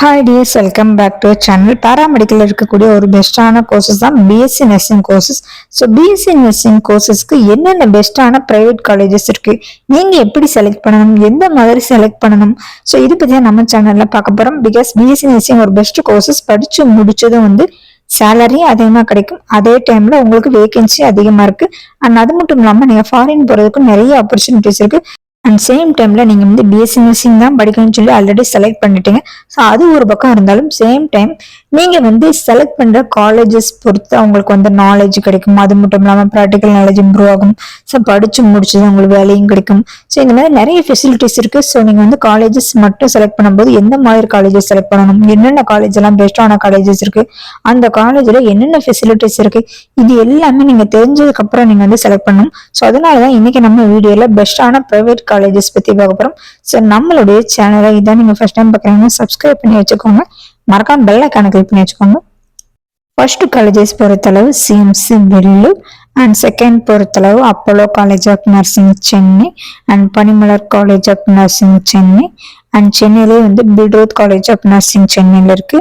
Hi dears welcome back to channel paramedical இருக்கக்கூடிய ஒரு பெஸ்ட்டான கோர்சஸ் தான் BSc nursing courses so BSc nursing கோர்சஸ்க்கு என்னென்ன பெஸ்ட்டான ப்ரைவேட் காலேஜஸ் இருக்குது நீங்கள் எப்படி செலக்ட் பண்ணணும்? எந்த மாதிரி செலக்ட் பண்ணணும்? ஸோ இது பற்றியா நம்ம சேனலில் பார்க்க போகிறோம் பிகாஸ் பிஎஸ்சி நர்சிங் ஒரு பெஸ்ட் கோர்சஸ் படித்து முடித்ததும் வந்து சேலரியும் அதிகமாக கிடைக்கும். அதே டைமில் உங்களுக்கு வேகன்சி அதிகமாக இருக்கு. அண்ட் அது மட்டும் இல்லாமல் நீங்கள் ஃபாரின் போகிறதுக்கும் நிறைய ஆப்பர்ச்சுனிட்டிஸ் இருக்குது அண்ட் சேம் டைமில் நீங்கள் வந்து பிஎஸ்சி நர்சிங் தான் படிக்கணும்னு சொல்லி ஆல்ரெடி செலக்ட் பண்ணிட்டீங்க. ஸோ அது ஒரு பக்கம் இருந்தாலும் சேம் டைம் நீங்கள் வந்து செலக்ட் பண்ணுற காலேஜஸ் பொறுத்து அவங்களுக்கு வந்து நாலேஜ் கிடைக்கும். அது மட்டும் இல்லாமல் ப்ராக்டிக்கல் நாலேஜ் இம்ப்ரூவ் ஆகும். ஸோ படித்து முடிச்சது உங்களுக்கு வேலையும் கிடைக்கும். ஸோ இந்த மாதிரி நிறைய ஃபெசிலிட்டிஸ் இருக்குது ஸோ நீங்கள் வந்து காலேஜஸ் மட்டும் செலக்ட் பண்ணும்போது எந்த மாதிரி காலேஜஸ் செலக்ட் பண்ணணும்? என்னென்ன காலேஜ் எல்லாம் பெஸ்டான காலேஜஸ் இருக்குது அந்த காலேஜில் என்னென்ன ஃபெசிலிட்டிஸ் இருக்குது இது எல்லாமே நீங்கள் தெரிஞ்சதுக்கப்புறம் நீங்கள் வந்து செலக்ட் பண்ணணும். ஸோ அதனால தான் இன்னைக்கு நம்ம வீடியோவில் பெஸ்ட்டான ப்ரைவேட் காலேஜஸ் பத்தி பார்க்க போறோம் ஸோ நம்மளுடைய சேனலை இதான் நீங்க ஃபர்ஸ்ட் டைம் பார்க்குறீங்கன்னா சப்ஸ்கிரைப் பண்ணி வச்சுக்கோங்க மறக்காம பெல் ஐக்கானை கிளிக் பண்ணி வச்சுக்கோங்க ஃபர்ஸ்ட் காலேஜஸ் பொறுத்தளவு சிஎம்சி வெல்லூர் அண்ட் செகண்ட் பொறுத்தளவு Apollo college of nursing Chennai and Panimalar college of nursing Chennai and சென்னையிலே வந்து பில்ரோத் காலேஜ் ஆஃப் நர்சிங் சென்னையில் இருக்கு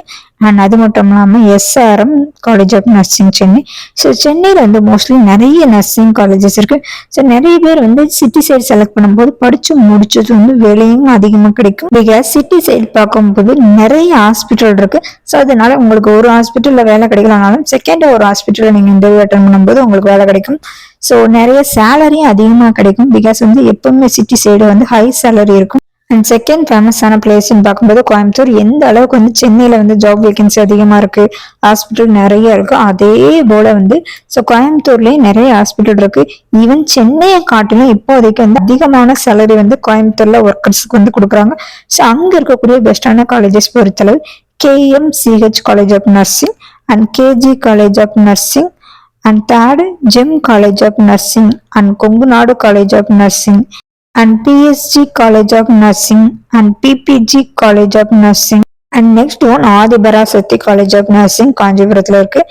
அண்ட் அது மட்டும் இல்லாமல் SRM college of nursing Chennai so சென்னையில் வந்து மோஸ்ட்லி நிறைய நர்சிங் காலேஜஸ் இருக்குது ஸோ நிறைய பேர் வந்து சிட்டி சைடு செலக்ட் பண்ணும்போது படித்து முடிச்சது வந்து வேலையும் அதிகமாக கிடைக்கும். பிகாஸ் சிட்டி சைடு பார்க்கும்போது நிறைய ஹாஸ்பிட்டல் இருக்குது ஸோ அதனால உங்களுக்கு ஒரு ஹாஸ்பிட்டலில் வேலை கிடைக்கலனாலும் செகண்ட் ஒரு ஹாஸ்பிட்டலில் நீங்கள் இன்டர்வியூ அட்டன் பண்ணும்போது உங்களுக்கு வேலை கிடைக்கும். ஸோ நிறைய சேலரியும் அதிகமாக கிடைக்கும். பிகாஸ் வந்து எப்பவுமே சிட்டி சைடு வந்து ஹை சேலரி இருக்கும். அண்ட் செகண்ட் ஃபேமஸான பிளேஸ்ன்னு பார்க்கும்போது கோயம்புத்தூர். எந்த அளவுக்கு வந்து சென்னையில் வந்து ஜாப் வேகன்சி அதிகமாக இருக்குது ஹாஸ்பிட்டல் நிறைய இருக்குது அதே போல் வந்து ஸோ கோயம்புத்தூர்லேயே நிறைய ஹாஸ்பிட்டல் இருக்குது ஈவன் சென்னையை காட்டிலும் இப்போதைக்கு வந்து அதிகமான சேலரி வந்து கோயம்புத்தூரில் ஒர்க்கர்ஸ்க்கு வந்து கொடுக்குறாங்க. ஸோ அங்கே இருக்கக்கூடிய பெஸ்டான காலேஜஸ் பொறுத்தளவு KM CH college of nursing and KG college of nursing and third gem college of nursing and Kongunadu college of nursing and PSG College of Nursing and PPG College of Nursing. And next one Adhipara Sakthi college of nursing காஞ்சிபுரத்தில் இருக்கு.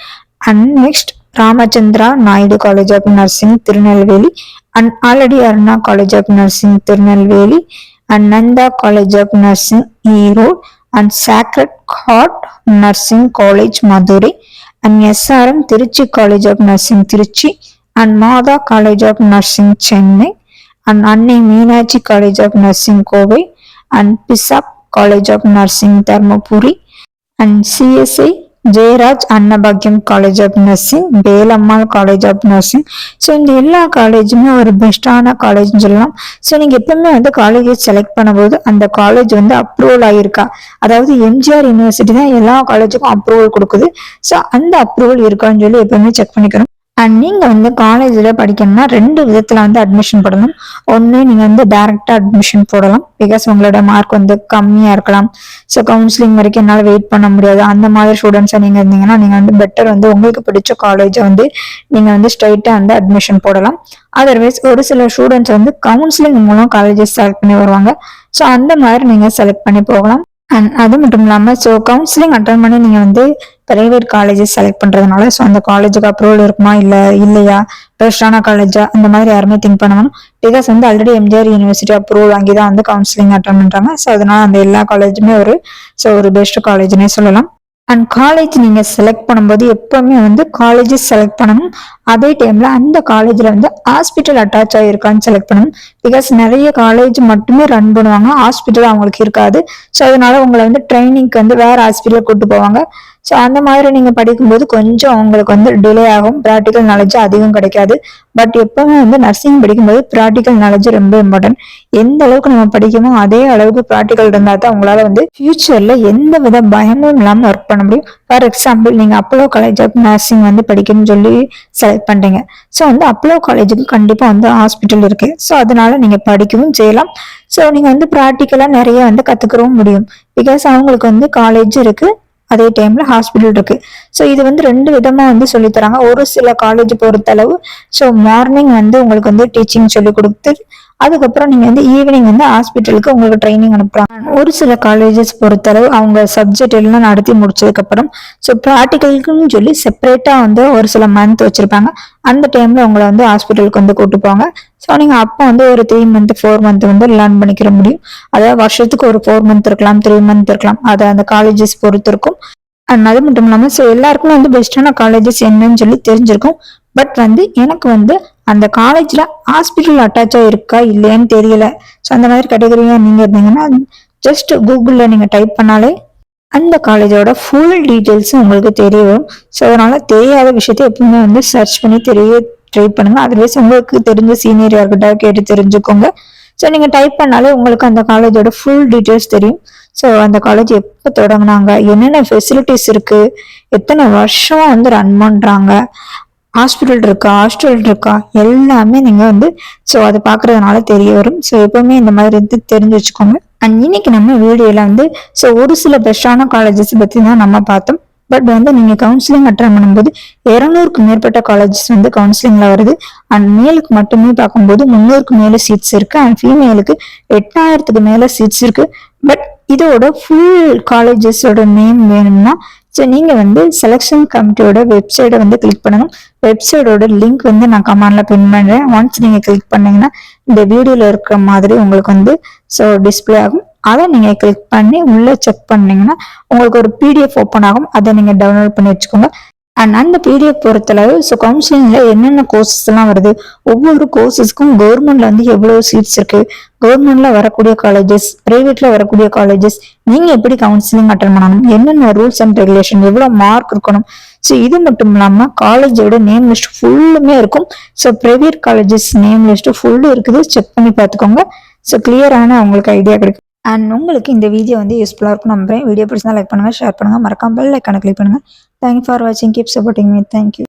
And next Ramachandra Naidu college of nursing Tirunelveli and already Aruna college of nursing Tirunelveli and Nanda college of nursing Erode and sacred heart nursing college Madurai and SRM Trichy college of nursing Trichy and Matha college of nursing Chennai and Annai Meenakshi college of nursing Kovai and bishop college of nursing Dharmapuri and CSI Jayaraj Annabhagyam college of nursing Velammal college of nursing so இந்த எல்லா காலேஜுமே ஒரு பெஸ்டான காலேஜ்னு சொல்லலாம். So நீங்கள் எப்பவுமே வந்து காலேஜை select பண்ணும்போது அந்த காலேஜ் வந்து அப்ரூவல் ஆகியிருக்கா அதாவது எம்ஜிஆர் யூனிவர்சிட்டி தான் எல்லா காலேஜுக்கும் அப்ரூவல் கொடுக்குது. ஸோ அந்த அப்ரூவல் இருக்கான்னு சொல்லி எப்பவுமே செக் பண்ணிக்கணும் அண்ட் நீங்கள் வந்து காலேஜில் படிக்கணும்னா ரெண்டு விதத்தில் வந்து அட்மிஷன் போடணும். ஒன்று நீங்கள் வந்து டேரெக்டாக அட்மிஷன் போடலாம். பிகாஸ் உங்களோட மார்க் வந்து கம்மியாக இருக்கலாம். ஸோ கவுன்சிலிங் வரைக்கும் என்னால் வெயிட் பண்ண முடியாது. அந்த மாதிரி ஸ்டூடெண்ட்ஸாக நீங்கள் இருந்தீங்கன்னா நீங்கள் வந்து பெட்டர் வந்து உங்களுக்கு பிடிச்ச காலேஜை வந்து நீங்கள் வந்து ஸ்ட்ரைட்டாக வந்து அட்மிஷன் போடலாம். அதர்வைஸ் ஒரு சில ஸ்டூடெண்ட்ஸ் வந்து கவுன்சிலிங் மூலம் காலேஜஸ் செலக்ட் பண்ணி வருவாங்க. ஸோ அந்த மாதிரி நீங்கள் செலக்ட் பண்ணி போகலாம். அண்ட் அது மட்டும் இல்லாமல் ஸோ கவுன்சிலிங் அட்டன் பண்ணி நீங்கள் வந்து ப்ரைவேட் காலேஜஸ் செலக்ட் பண்ணுறதுனால ஸோ அந்த காலேஜுக்கு அப்ரூவல் இருக்குமா இல்லை இல்லையா? பெஸ்டான காலேஜா அந்த மாதிரி யாருமே திங்க் பண்ணணும் பிகாஸ் வந்து ஆல்ரெடி எம்ஜிஆர் யூனிவர்சிட்டி அப்ரூவல் வாங்கி தான் வந்து கவுன்சிலிங் அட்டன் பண்ணுறாங்க ஸோ அதனால அந்த எல்லா காலேஜுமே ஒரு ஸோ ஒரு பெஸ்ட் காலேஜ்னே சொல்லலாம். அண்ட் காலேஜ் நீங்கள் செலக்ட் பண்ணும்போது எப்போவுமே வந்து காலேஜஸ் செலக்ட் பண்ணணும். அதே டைமில் அந்த காலேஜில் வந்து ஹாஸ்பிட்டல் அட்டாச் ஆகிருக்கான்னு செலக்ட் பண்ணணும். பிகாஸ் நிறைய காலேஜ் மட்டுமே ரன் பண்ணுவாங்க. ஹாஸ்பிட்டல் அவங்களுக்கு இருக்காது. ஸோ அதனால உங்களை வந்து ட்ரைனிங்க்கு வந்து வேற ஹாஸ்பிட்டல் கூட்டு போவாங்க. ஸோ அந்த மாதிரி நீங்கள் படிக்கும்போது கொஞ்சம் உங்களுக்கு வந்து டிலே ஆகும். ப்ராக்டிக்கல் நாலேஜ் அதிகம் கிடைக்காது. பட் எப்பவுமே வந்து நர்சிங் படிக்கும்போது ப்ராக்டிக்கல் நாலேஜ் ரொம்ப இம்பார்ட்டன்ட் எந்த அளவுக்கு நம்ம படிக்கணுமோ அதே அளவுக்கு ப்ராக்டிக்கல் இருந்தால் தான் உங்களால் வந்து ஃபியூச்சரில் எந்த வித பயமும் இல்லாமல் ஒர்க் பண்ண முடியும். ஃபார் எக்ஸாம்பிள் நீங்கள் அப்போலோ காலேஜ் ஆஃப் நர்சிங் வந்து படிக்கணும்னு சொல்லி செலக்ட் பண்ணுறீங்க ஸோ வந்து அப்போலோ காலேஜுக்கு கண்டிப்பாக வந்து ஹாஸ்பிட்டல் இருக்குது ஸோ அதனால நீங்க படிக்கவும் செய்யலாம். ஸோ நீங்க வந்து ப்ராக்டிக்கலா நிறைய வந்து கற்றுக்கவும் முடியும். பிகாஸ் அவங்களுக்கு வந்து காலேஜ் இருக்கு. அதே டைம்ல ஹாஸ்பிட்டல் இருக்கு. ஸோ இது வந்து ரெண்டு விதமா வந்து சொல்லித்தராங்க ஒரு சில காலேஜ் பொறுத்தளவு ஸோ மார்னிங் வந்து உங்களுக்கு வந்து டீச்சிங் சொல்லி கொடுத்து அதுக்கப்புறம் நீங்க வந்து ஈவினிங் வந்து ஹாஸ்பிட்டலுக்கு உங்களுக்கு ட்ரைனிங் அனுப்புறாங்க ஒரு சில காலேஜஸ் பொறுத்தளவு அவங்க சப்ஜெக்ட் எல்லாம் நடத்தி முடிச்சதுக்கு அப்புறம் ஸோ ப்ராக்டிக்கலுக்குன்னு சொல்லி செப்பரேட்டா வந்து ஒரு சில மந்த் வச்சிருப்பாங்க. அந்த டைம்ல உங்களை வந்து ஹாஸ்பிட்டலுக்கு வந்து கூட்டு போவாங்க. ஸோ நீங்க அப்போ வந்து ஒரு த்ரீ மந்த் ஃபோர் மந்த் வந்து லேர்ன் பண்ணிக்கிற முடியும். அதாவது வருஷத்துக்கு ஒரு ஃபோர் மந்த் இருக்கலாம் த்ரீ மந்த் இருக்கலாம். அது அந்த காலேஜஸ் பொறுத்து இருக்கும். அண்ட் அது மட்டும் இல்லாமல் ஸோ எல்லாருக்குமே வந்து பெஸ்ட்டான காலேஜஸ் என்னன்னு சொல்லி தெரிஞ்சிருக்கும். பட் வந்து எனக்கு வந்து அந்த காலேஜில் ஹாஸ்பிட்டல் அட்டாச்சாக இருக்கா இல்லையான்னு தெரியல. ஸோ அந்த மாதிரி கேட்டகரியாக நீங்கள் இருந்தீங்கன்னா ஜஸ்ட் கூகுளில் நீங்கள் டைப் பண்ணாலே அந்த காலேஜோட ஃபுல் டீட்டெயில்ஸும் உங்களுக்கு தெரிய வரும். ஸோ அதனால் தெரியாத விஷயத்தை எப்பவுமே வந்து சர்ச் பண்ணி தெரிய ட்ரை பண்ணுங்கள் அதர்வைஸ் உங்களுக்கு தெரிஞ்ச சீனியர் யார்கிட்ட கேட்டு தெரிஞ்சுக்கோங்க. ஸோ நீங்கள் டைப் பண்ணாலே உங்களுக்கு அந்த காலேஜோட ஃபுல் டீட்டெயில்ஸ் தெரியும். ஸோ அந்த காலேஜ் எப்போ தொடங்கினாங்க? என்னென்ன ஃபெசிலிட்டிஸ் இருக்குது எத்தனை வருஷம் வந்து ரன் பண்ணுறாங்க ஹாஸ்பிட்டல் இருக்கா ஹாஸ்டல் இருக்கா எல்லாமே நீங்கள் வந்து ஸோ அதை பார்க்கறதுனால தெரிய வரும். ஸோ எப்போவுமே இந்த மாதிரி இது தெரிஞ்சு வச்சுக்கோங்க. அண்ட் இன்னைக்கு நம்ம வீடியோவில் வந்து ஸோ ஒரு சில பெஸ்டான காலேஜஸ் பற்றி தான் நம்ம பார்த்தோம். பட் வந்து நீங்கள் கவுன்சிலிங் அட்டன் பண்ணும்போது இரநூறுக்கு மேற்பட்ட காலேஜஸ் வந்து கவுன்சிலிங்கில் வருது. அண்ட் மேலுக்கு மட்டுமே பார்க்கும்போது முந்நூறுக்கு மேலே சீட்ஸ் இருக்கு. அண்ட் ஃபீமேலுக்கு எட்டாயிரத்துக்கு மேலே சீட்ஸ் இருக்குது பட் இதோட ஃபுல் காலேஜஸோட நேம் வேணும்னா ஸோ நீங்கள் வந்து செலெக்ஷன் கமிட்டியோட வெப்சைட்டை வந்து கிளிக் பண்ணணும். வெப்சைட்டோட லிங்க் வந்து நான் கமாண்டில் பின் பண்ணுறேன் ஒன்ஸ் நீங்கள் கிளிக் பண்ணீங்கன்னா இந்த வீடியோவில் இருக்கிற மாதிரி உங்களுக்கு வந்து ஸோ டிஸ்பிளே ஆகும். அதை நீங்கள் கிளிக் பண்ணி உள்ளே செக் பண்ணீங்கன்னா உங்களுக்கு ஒரு பிடிஎஃப் ஓப்பன் ஆகும். அதை நீங்கள் டவுன்லோட் பண்ணி வச்சுக்கோங்க. அண்ட் அந்த பிடிஎஃப் பொறுத்தளவு ஸோ கவுன்சிலிங்கில் என்னென்ன கோர்சஸ் எல்லாம் வருது? ஒவ்வொரு கோர்சஸ்க்கும் கவர்மெண்ட்ல வந்து எவ்வளோ சீட்ஸ் இருக்கு? கவர்மெண்ட்ல வரக்கூடிய காலேஜஸ் பிரைவேட்ல வரக்கூடிய காலேஜஸ் நீங்க எப்படி கவுன்சிலிங் அட்டன் பண்ணணும்? என்னென்ன ரூல்ஸ் அண்ட் ரெகுலேஷன் எவ்வளோ மார்க் இருக்கணும்? ஸோ இது மட்டும் இல்லாமல் காலேஜோட நேம் லிஸ்ட் ஃபுல்லுமே இருக்கும். So private colleges name list full இருக்குது. செக் பண்ணி பார்த்துக்கோங்க. ஸோ கிளியரான உங்களுக்கு ஐடியா கிடைக்கும். அண்ட் உங்களுக்கு இந்த வீடியோ வந்து யூஸ்ஃபுல்லாக இருக்கும் நம்புறேன். வீடியோ பிடிச்சா லைக் பண்ணுங்க ஷேர் பண்ணுங்கள் மறக்காமல் லைக் கணக்கு click Thank you for watching. Keep supporting me. Thank you.